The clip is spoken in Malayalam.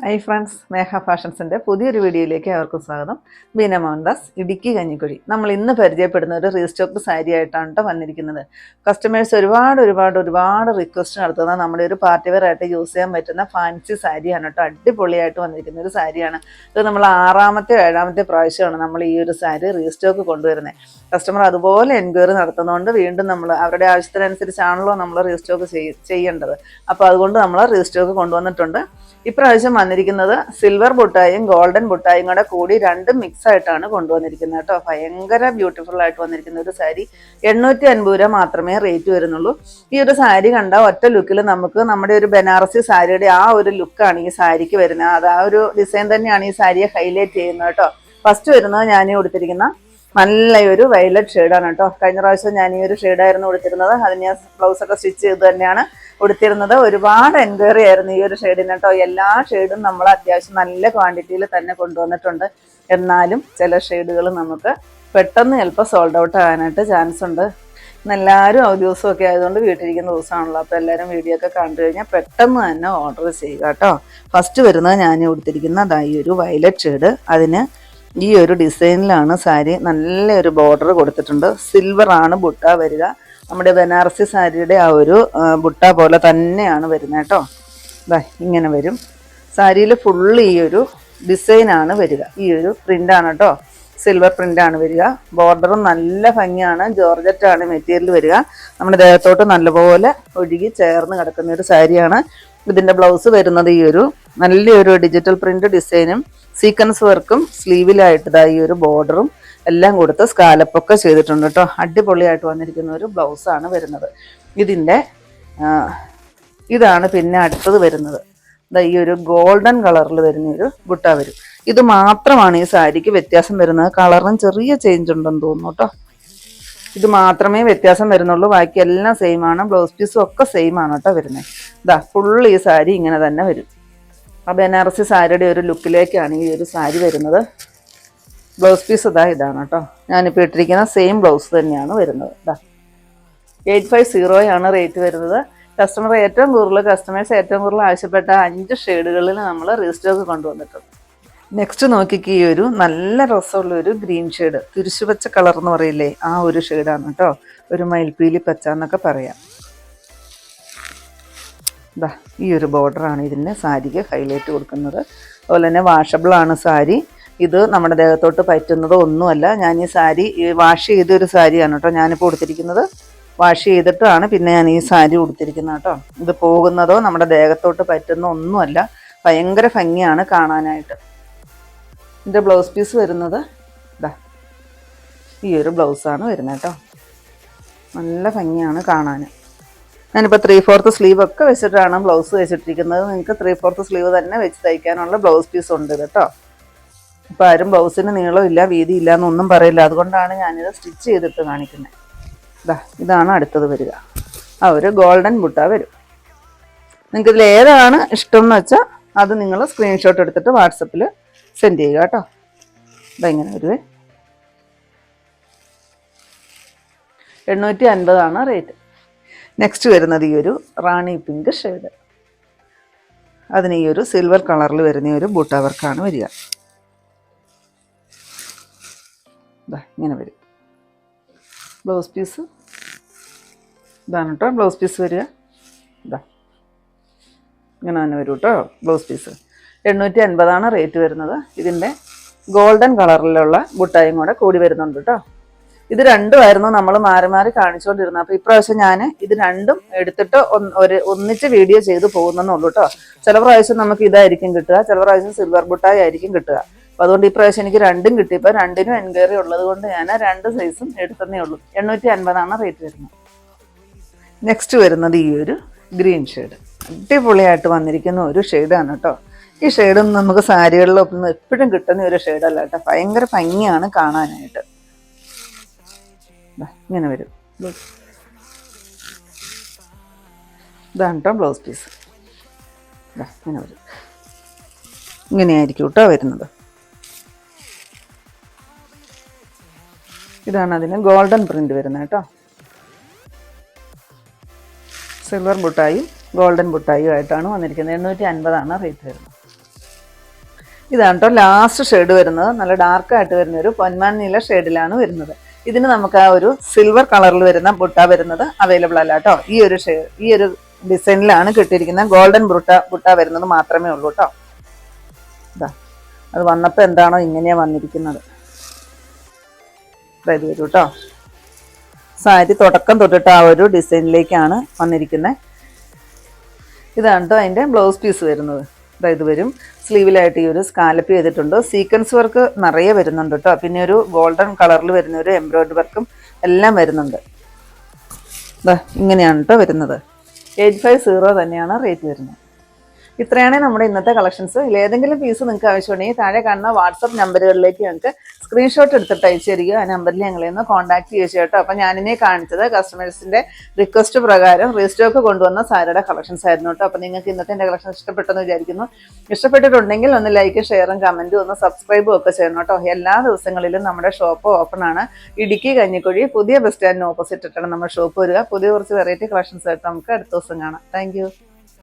ഹായ് ഫ്രണ്ട്സ് മേഘ ഫാഷൻസിന്റെ പുതിയൊരു വീഡിയോയിലേക്ക് അവർക്ക് സ്വാഗതം. ബീന മോഹൻദാസ് ഇടുക്കി കഞ്ഞിക്കുഴി. നമ്മൾ ഇന്ന് പരിചയപ്പെടുന്ന ഒരു റീസ്റ്റോക്ക് സാരി ആയിട്ടാണ് കേട്ടോ വന്നിരിക്കുന്നത്. കസ്റ്റമേഴ്സ് ഒരുപാട് ഒരുപാട് ഒരുപാട് റിക്വസ്റ്റ് നടത്തുന്ന നമ്മുടെ ഒരു പാർട്ടി വെയർ ആയിട്ട് യൂസ് ചെയ്യാൻ പറ്റുന്ന ഫാൻസി സാരിയാണ് കേട്ടോ അടിപൊളിയായിട്ട് വന്നിരിക്കുന്ന ഒരു സാരിയാണ് ഇത് നമ്മൾ ആറാമത്തെ ഏഴാമത്തെ പ്രാവശ്യമാണ് നമ്മൾ ഈ ഒരു സാരി റീസ്റ്റോക്ക് കൊണ്ടുവരുന്നത് കസ്റ്റമർ അതുപോലെ എൻക്വയറി നടത്തുന്നതുകൊണ്ട് വീണ്ടും നമ്മൾ അവരുടെ ആവശ്യത്തിനനുസരിച്ചാണല്ലോ നമ്മൾ റീസ്റ്റോക്ക് ചെയ്യേണ്ടത്. അപ്പോൾ അതുകൊണ്ട് നമ്മൾ റീസ്റ്റോക്ക് കൊണ്ടുവന്നിട്ടുണ്ട്. ഇപ്രാവശ്യം വന്നിരിക്കുന്നത് സിൽവർ ബുട്ടായും ഗോൾഡൻ ബുട്ടായും കൂടെ കൂടി രണ്ടും മിക്സ് ആയിട്ടാണ് കൊണ്ടുവന്നിരിക്കുന്നത് കേട്ടോ. ഭയങ്കര ബ്യൂട്ടിഫുൾ ആയിട്ട് വന്നിരിക്കുന്ന ഒരു സാരി എണ്ണൂറ്റി അൻപത് രൂപ മാത്രമേ റേറ്റ് വരുന്നുള്ളൂ. ഈ ഒരു സാരി കണ്ട ഒറ്റ ലുക്കിൽ നമുക്ക് നമ്മുടെ ഒരു ബനാറസി സാരിയുടെ ആ ഒരു ലുക്കാണ് ഈ സാരിക്ക് വരുന്നത്. അത് ആ ഒരു ഡിസൈൻ തന്നെയാണ് ഈ സാരിയെ ഹൈലൈറ്റ് ചെയ്യുന്നത് കേട്ടോ. ഫസ്റ്റ് വരുന്നത് ഞാൻ കൊടുത്തിരിക്കുന്ന നല്ലൊരു വയലറ്റ് ഷെയ്ഡാണ് കേട്ടോ. കഴിഞ്ഞ പ്രാവശ്യം ഞാൻ ഈ ഒരു ഷെയ്ഡായിരുന്നു കൊടുത്തിരുന്നത് അതിന് ഞാൻ ബ്ലൗസൊക്കെ സ്റ്റിച്ച് ചെയ്ത് തന്നെയാണ് കൊടുത്തിരുന്നത് ഒരുപാട് എൻക്വയറി ആയിരുന്നു ഈ ഒരു ഷെയ്ഡിന് കേട്ടോ. എല്ലാ ഷെയ്ഡും നമ്മൾ അത്യാവശ്യം നല്ല ക്വാണ്ടിറ്റിയിൽ തന്നെ കൊണ്ടുവന്നിട്ടുണ്ട്. എന്നാലും ചില ഷെയ്ഡുകൾ നമുക്ക് പെട്ടെന്ന് ചിലപ്പോൾ സോൾഡ് ഔട്ട് ആകാനായിട്ട് ചാൻസ് ഉണ്ട്. എല്ലാവരും അവധി ദിവസമൊക്കെ ആയതുകൊണ്ട് വീട്ടിലിരിക്കുന്ന ദിവസമാണല്ലോ. അപ്പോൾ എല്ലാവരും വീഡിയോ ഒക്കെ കണ്ടു കഴിഞ്ഞാൽ പെട്ടെന്ന് തന്നെ ഓർഡർ ചെയ്യുക കേട്ടോ. ഫസ്റ്റ് വരുന്നത് ഞാൻ കൊടുത്തിരിക്കുന്ന ഈ ഒരു വയലറ്റ് ഷെയ്ഡ് അതിന് ഈ ഒരു ഡിസൈനിലാണ് സാരി നല്ലൊരു ബോർഡർ കൊടുത്തിട്ടുണ്ട്. സിൽവർ ആണ് ബുട്ട വരിക. നമ്മുടെ ബനാറസി സാരിയുടെ ആ ഒരു ബുട്ട പോലെ തന്നെയാണ് വരുന്നത് കേട്ടോ. ഇങ്ങനെ വരും. സാരിയിൽ ഫുള്ള് ഈ ഒരു ഡിസൈനാണ് വരിക. ഈ ഒരു പ്രിന്റാണ് കേട്ടോ. സിൽവർ പ്രിന്റാണ് വരിക. ബോർഡറും നല്ല ഭംഗിയാണ്. ജോർജറ്റാണ് മെറ്റീരിയൽ വരിക. നമ്മുടെ ദേഹത്തോട്ട് നല്ലപോലെ ഒഴുകി ചേർന്ന് കിടക്കുന്ന ഒരു സാരിയാണ്. ഇതിന്റെ ബ്ലൗസ് വരുന്നത് ഈ ഒരു നല്ലൊരു ഡിജിറ്റൽ പ്രിന്റ് ഡിസൈനും സീക്വൻസ് വർക്കും സ്ലീവിലായിട്ട് ഈ ഒരു ബോർഡറും എല്ലാം കൊടുത്ത് സ്കാലപ്പൊക്കെ ചെയ്തിട്ടുണ്ട് കേട്ടോ. അടിപൊളിയായിട്ട് വന്നിരിക്കുന്ന ഒരു ബ്ലൗസാണ് വരുന്നത്. ഇതിന്റെ ഇതാണ് പിന്നെ അടുത്തത് വരുന്നത്. ഈ ഒരു ഗോൾഡൻ കളറിൽ വരുന്ന ഒരു ബുട്ട വരും. ഇത് മാത്രമാണ് ഈ സാരിക്ക് വ്യത്യാസം വരുന്നത്. കളറിനും ചെറിയ ചേഞ്ച് ഉണ്ടെന്ന് തോന്നുന്നു കേട്ടോ. ഇത് മാത്രമേ വ്യത്യാസം വരുന്നുള്ളൂ. ബാക്കി എല്ലാം സെയിം ആണ്. ബ്ലൗസ് പീസും ഒക്കെ സെയിം ആണ് കേട്ടോ വരുന്നത്. ഇതാ ഫുൾ ഈ സാരി ഇങ്ങനെ തന്നെ വരും. ആ ബനാറസി സാരിയുടെ ഒരു ലുക്കിലേക്കാണ് ഈ ഒരു സാരി വരുന്നത്. ബ്ലൗസ് പീസ് ഇതാ ഇതാണ് കേട്ടോ. ഞാനിപ്പോൾ ഇട്ടിരിക്കുന്ന സെയിം ബ്ലൗസ് തന്നെയാണ് വരുന്നത്. ഇതാ എയ്റ്റ് ഫൈവ് സീറോയാണ് റേറ്റ് വരുന്നത്. കസ്റ്റമർ ഏറ്റവും കൂടുതൽ കസ്റ്റമേഴ്സ് ഏറ്റവും കൂടുതൽ ആവശ്യപ്പെട്ട അഞ്ച് ഷെയ്ഡുകളിൽ നമ്മൾ രജിസ്റ്റേഴ്സ് കൊണ്ടുവന്നിട്ടുണ്ട്. നെക്സ്റ്റ് നോക്കിക്ക് ഈ ഒരു നല്ല രസമുള്ള ഒരു ഗ്രീൻ ഷെയ്ഡ് തിരിച്ചുപച്ച കളർ എന്ന് പറയില്ലേ ആ ഒരു ഷെയ്ഡാണ് കേട്ടോ. ഒരു മയിൽപ്പീലി പച്ച എന്നൊക്കെ പറയാം. ദാ ഈ ഒരു ബോർഡറാണ് ഇതിന്റെ സാരിക്ക് ഹൈലൈറ്റ് കൊടുക്കുന്നത്. അതുപോലെ തന്നെ വാഷബിളാണ് സാരി. ഇത് നമ്മുടെ ദേഹത്തോട്ട് പറ്റുന്നത് ഒന്നുമല്ല. ഞാൻ ഈ സാരി വാഷ് ചെയ്ത ഒരു സാരിയാണ് കേട്ടോ ഞാനിപ്പോൾ കൊടുത്തിരിക്കുന്നത് വാഷ് ചെയ്തിട്ടാണ് പിന്നെ ഞാൻ ഈ സാരി കൊടുത്തിരിക്കുന്നത് കേട്ടോ. ഇത് പോകുന്നതോ നമ്മുടെ ദേഹത്തോട്ട് പറ്റുന്ന ഒന്നുമല്ല. ഭയങ്കര ഭംഗിയാണ് കാണാനായിട്ട്. ഇതിന്റെ ബ്ലൗസ് പീസ് വരുന്നത് ഇതാ ഈ ഒരു ബ്ലൗസാണ് വരുന്നത് കേട്ടോ. നല്ല ഭംഗിയാണ് കാണാൻ. ഞാനിപ്പോൾ ത്രീ ഫോർത്ത് സ്ലീവ് ഒക്കെ വെച്ചിട്ടാണ് ബ്ലൗസ് വെച്ചിട്ടിരിക്കുന്നത്. നിങ്ങൾക്ക് ത്രീ ഫോർത്ത് സ്ലീവ് തന്നെ വെച്ച് തയ്ക്കാനുള്ള ബ്ലൗസ് പീസ് ഉണ്ട് കേട്ടോ ഇപ്പോൾ ആരും ബ്ലൗസിന് നീളമില്ല വീതിയില്ല എന്നൊന്നും പറയില്ല. അതുകൊണ്ടാണ് ഞാനിത് സ്റ്റിച്ച് ചെയ്തിട്ട് കാണിക്കുന്നത് ഇതാ ഇതാണ് അടുത്തത് വരിക. ആ ഒരു ഗോൾഡൻ ബുട്ട വരും. നിങ്ങൾക്ക് ഇതിൽ ഏതാണ് ഇഷ്ടം എന്ന് വെച്ചാൽ അത് നിങ്ങൾ സ്ക്രീൻഷോട്ട് എടുത്തിട്ട് വാട്സപ്പിൽ സെൻഡ് ചെയ്യുക കേട്ടോ ഇങ്ങനെ വരുവേ. എണ്ണൂറ്റി അൻപതാണ് റേറ്റ് നെക്സ്റ്റ് വരുന്നത് ഈ ഒരു റാണി പിങ്ക് ഷെയ്ഡ് അതിന് ഈ ഒരു സിൽവർ കളറിൽ വരുന്ന ഒരു ബൂട്ട വർക്കാണ് വരിക. ഇങ്ങനെ വരും. ബ്ലൗസ് പീസ് ഇതാണ് കേട്ടോ ബ്ലൗസ് പീസ് വരിക. ഇതാ ഇങ്ങനെ തന്നെ വരും കേട്ടോ ബ്ലൗസ് പീസ് എണ്ണൂറ്റി അൻപതാണ് റേറ്റ് വരുന്നത്. ഇതിന്റെ ഗോൾഡൻ കളറിലുള്ള ബുട്ടായും കൂടെ കൂടി വരുന്നുണ്ട് കേട്ടോ ഇത് രണ്ടുമായിരുന്നു നമ്മൾ മാറി മാറി കാണിച്ചുകൊണ്ടിരുന്നത്. അപ്പോൾ ഇപ്രാവശ്യം ഞാൻ ഇത് രണ്ടും എടുത്തിട്ട് ഒരു ഒന്നിച്ച് വീഡിയോ ചെയ്ത് പോകുന്നെന്നുള്ളൂ കേട്ടോ ചില പ്രാവശ്യം നമുക്ക് ഇതായിരിക്കും കിട്ടുക ചില പ്രാവശ്യം സിൽവർ ബുട്ടായി ആയിരിക്കും കിട്ടുക. അപ്പോൾ അതുകൊണ്ട് ഇപ്രാവശ്യം എനിക്ക് രണ്ടും കിട്ടി. ഇപ്പൊ രണ്ടിനും എൻക്വയറി ഉള്ളത് കൊണ്ട് ഞാൻ രണ്ട് സൈസും എടുത്തതേ ഉള്ളൂ. എണ്ണൂറ്റി അൻപതാണ് റേറ്റ് വരുന്നത്. നെക്സ്റ്റ് വരുന്നത് ഈ ഒരു ഗ്രീൻ ഷെയ്ഡ് അടിപൊളിയായിട്ട് വന്നിരിക്കുന്ന ഒരു ഷെയ്ഡാണ് കേട്ടോ ഈ ഷെയ്ഡൊന്നും നമുക്ക് സാരികളിലൊന്നും എപ്പോഴും കിട്ടുന്ന ഒരു ഷെയ്ഡല്ല കേട്ടോ ഭയങ്കര ഭംഗിയാണ് കാണാനായിട്ട്. ഇങ്ങനെ വരും. ഇതാണ് കേട്ടോ ബ്ലൗസ് പീസ് ഇങ്ങനെ വരും. ഇങ്ങനെയായിരിക്കും കേട്ടോ വരുന്നത്. ഇതാണ് അതിന് ഗോൾഡൻ പ്രിന്റ് വരുന്നത് കേട്ടോ സിൽവർ ബുട്ടായും ഗോൾഡൻ ബുട്ടായും ആയിട്ടാണ് വന്നിരിക്കുന്നത്. എണ്ണൂറ്റി അൻപതാണ് റേറ്റ് വരുന്നത്. ഇതാണ് കേട്ടോ ലാസ്റ്റ് ഷെയ്ഡ് വരുന്നത്. നല്ല ഡാർക്കായിട്ട് വരുന്ന ഒരു പൊന്മാൻ നീല ഷെയ്ഡിലാണ് വരുന്നത്. ഇതിന് നമുക്ക് ആ ഒരു സിൽവർ കളറിൽ വരുന്ന ബുട്ട വരുന്നത് അവൈലബിൾ അല്ല കേട്ടോ ഈ ഒരു ഷെയർ ഈ ഒരു ഡിസൈനിലാണ് കിട്ടിയിരിക്കുന്നത് ഗോൾഡൻ ബുട്ട ബുട്ട വരുന്നത് മാത്രമേ ഉള്ളൂ കേട്ടോ അത് വന്നപ്പോൾ എന്താണോ ഇങ്ങനെയാ വന്നിരിക്കുന്നത്. റെഡി വരൂ കേട്ടോ സാരി തുടക്കം തൊട്ടിട്ട് ആ ഒരു ഡിസൈനിലേക്കാണ് വന്നിരിക്കുന്നത് ഇതാണ് കേട്ടോ അതിന്റെ ബ്ലൗസ് പീസ് വരുന്നത്. ദാ ഇത് വരും. സ്ലീവിലായിട്ട് ഈ ഒരു സ്കാലപ്പ് ചെയ്തിട്ടുണ്ട്. സീക്വൻസ് വർക്ക് നിറയെ വരുന്നുണ്ട് കേട്ടോ. പിന്നെ ഒരു ഗോൾഡൻ കളറിൽ വരുന്ന ഒരു എംബ്രോയിഡറി വർക്കും എല്ലാം വരുന്നുണ്ട്. ദാ ഇങ്ങനെയാണ് കേട്ടോ വരുന്നത്. എയ്റ്റ് ഫൈവ് സീറോ തന്നെയാണ് റേറ്റ് വരുന്നത്. ഇത്രയാണ് നമ്മുടെ ഇന്നത്തെ കളക്ഷൻസ് ഏതെങ്കിലും പീസ് നിങ്ങൾക്ക് ആവശ്യമുണ്ടെങ്കിൽ താഴെ കാണുന്ന വാട്സപ്പ് നമ്പറുകളിലേക്ക് ഞങ്ങൾക്ക് സ്ക്രീൻഷോട്ട് എടുത്തിട്ട് അയച്ചു തരിക ആ നമ്പറിൽ ഞങ്ങളെ ഒന്ന് കോൺടാക്ട് ചെയ്യുക കേട്ടോ. അപ്പം ഞാനിനെ കാണിച്ചത് കസ്റ്റമേഴ്സിന്റെ റിക്വസ്റ്റ് പ്രകാരം റീസ്റ്റോക്ക് കൊണ്ടുവന്ന സാരിയുടെ കളക്ഷൻസ് ആയിരുന്നു കേട്ടോ. അപ്പം നിങ്ങൾക്ക് ഇന്നത്തെ എന്റെ കളക്ഷൻ ഇഷ്ടപ്പെട്ടെന്ന് വിചാരിക്കുന്നു. ഇഷ്ടപ്പെട്ടിട്ടുണ്ടെങ്കിൽ ഒന്ന് ലൈക്ക് ഷെയറും കമന്റും ഒന്ന് സബ്സ്ക്രൈബും ഒക്കെ ചെയ്യണം കേട്ടോ. എല്ലാ ദിവസങ്ങളിലും നമ്മുടെ ഷോപ്പ് ഓപ്പൺ ആണ്. ഇടുക്കി കഞ്ഞിക്കുഴി പുതിയ ബസ് സ്റ്റാൻഡിന് ഓപ്പോസിറ്റ് ഇട്ടാണ് നമ്മുടെ ഷോപ്പ് വരിക. പുതിയ കുറച്ച് വെറൈറ്റി കളക്ഷൻസ് ആയിട്ട് നമുക്ക് അടുത്ത ദിവസം കാണാം. താങ്ക്